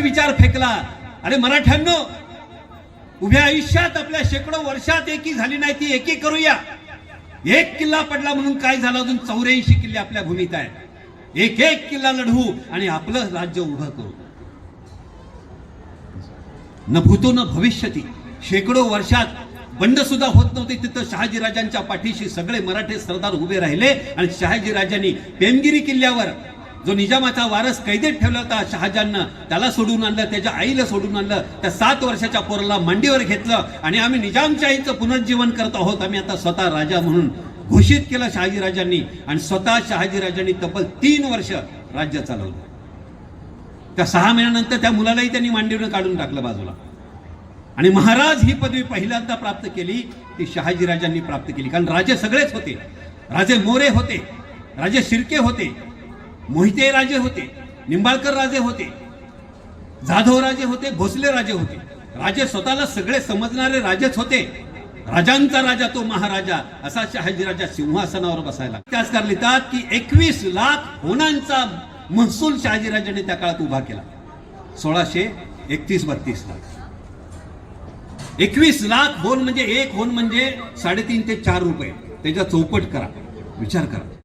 विचार फेकला. अरे मराठ्यांनो उभ्या आयुष्यात आपल्या शेकडो वर्षात एकी झाली नाही ती एकी करूया. एक किल्ला पडला म्हणून काय झालं? अजून चौऱ्याऐंशी किल्ले आपल्या भूमीत आहे एक एक किल्ला लढवू आणि आपलं राज्य उभं करू. न भूतो न भविष्यती. शेकडो वर्षात बंड सुद्धा होत नव्हते. तिथं शहाजीराजांच्या पाठीशी सगळे मराठे सरदार उभे राहिले आणि शहाजीराजांनी पेमगिरी किल्ल्यावर जो निजामाचा वारस कैदेत ठेवला होता शहाजाननं त्याला सोडून आणलं त्याच्या आईला सोडून आणलं त्या सात वर्षाच्या पोराला मांडीवर घेतलं आणि आम्ही निजामच्या आईचं पुनर्जीवन करत आहोत. आम्ही आता स्वतः राजा म्हणून घोषित केलं शहाजीराजांनी आणि स्वतः शहाजीराजांनी तब्बल तीन वर्ष राज्य चालवलं. त्या सहा महिन्यानंतर त्या मुलालाही त्यांनी मांडीवर काढून टाकलं बाजूला. आणि महाराज ही पदवी पहिल्यांदा प्राप्त केली ती शहाजीराजांनी प्राप्त केली. कारण राजे सगळेच होते. राजे मोरे होते. राजे शिर्के होते. मोहिते राजे होते निंबाळकर राजे होते जाधव राजे होते भोसले राजे होते. राजे स्वतःला सगळे समजणारे राजेच होते. राजांचा राजा तो महाराजा असा शहाजीराजा सिंहासनावर बसायला. इतिहासकार लिहितात की एकवीस लाख होणांचा महसूल शहाजीराजाने त्या काळात उभा केला. सोळाशे एकतीस बत्तीस लाख एकवीस लाख होन म्हणजे एक होन म्हणजे साडेतीन ते चार रुपये. त्याच्या चौपट करा. विचार करा.